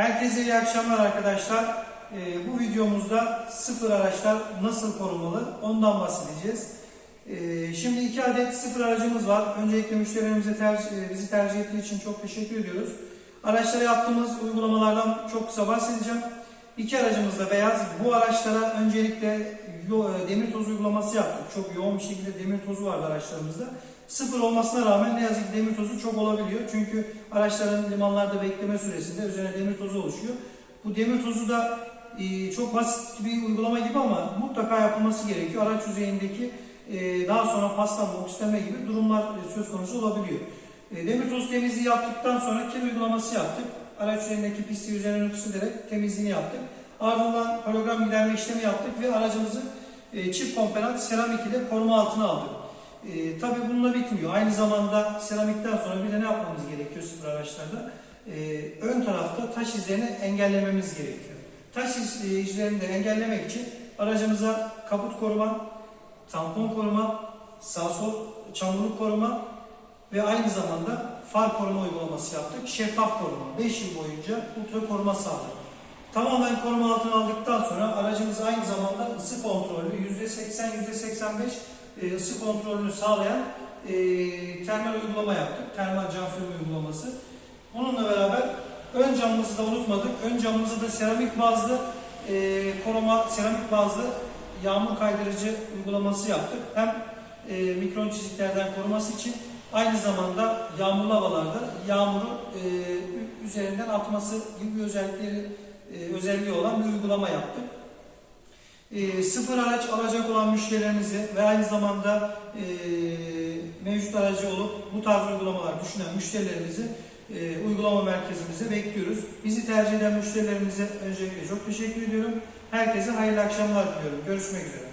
Herkese iyi akşamlar arkadaşlar. Ee, bu videomuzda sıfır araçlar nasıl korunmalı ondan bahsedeceğiz. Ee, şimdi iki adet sıfır aracımız var. Öncelikle müşterilerimize tercih, e, bizi tercih ettiği için çok teşekkür ediyoruz. Araçlara yaptığımız uygulamalardan çok kısa bahsedeceğim. İki aracımız da beyaz. Bu araçlara öncelikle e, demir tozu uygulaması yaptık. Çok yoğun bir şekilde demir tozu vardı araçlarımızda. Sıfır olmasına rağmen ne yazık ki demir tozu çok olabiliyor. Çünkü araçların limanlarda bekleme süresinde üzerine demir tozu oluşuyor. Bu demir tozu da e, çok basit bir uygulama gibi ama mutlaka yapılması gerekiyor. Araç yüzeyindeki e, daha sonra paslanma, oksitleme gibi durumlar söz konusu olabiliyor. E, demir tozu temizliği yaptıktan sonra kir uygulaması yaptık. Araç üzerindeki pisliği üzerine nüfus ederek temizliğini yaptık. Ardından hologram giderme işlemi yaptık ve aracımızı e, çift komponent seramik ile koruma altına aldık. E, tabii bununla bitmiyor. Aynı zamanda seramikten sonra bir de ne yapmamız gerekiyor sıfır araçlarda? E, ön tarafta taş izlerini engellememiz gerekiyor. Taş e, izlerini de engellemek için aracımıza kaput koruma, tampon koruma, sağ sol çamurluk koruma ve aynı zamanda far koruma uygulaması yaptık. Şeffaf koruma. 5 yıl boyunca ultra koruma sağladık. Tamamen koruma altına aldıktan sonra aracımız aynı zamanda ısı kontrolü %80 %85 e, ısı kontrolünü sağlayan e, termal uygulama yaptık. Termal cam film uygulaması. Bununla beraber ön camımızı da unutmadık. Ön camımızı da seramik bazlı e, koruma, seramik bazlı yağmur kaydırıcı uygulaması yaptık. Hem mikron çiziklerden koruması için aynı zamanda yağmurlu havalarda yağmuru e, üzerinden atması gibi özellikleri e, özelliği olan bir uygulama yaptık. E, sıfır araç alacak olan müşterilerimizi ve aynı zamanda e, mevcut aracı olup bu tarz uygulamalar düşünen müşterilerimizi e, uygulama merkezimize bekliyoruz. Bizi tercih eden müşterilerimize öncelikle çok teşekkür ediyorum. Herkese hayırlı akşamlar diliyorum. Görüşmek üzere.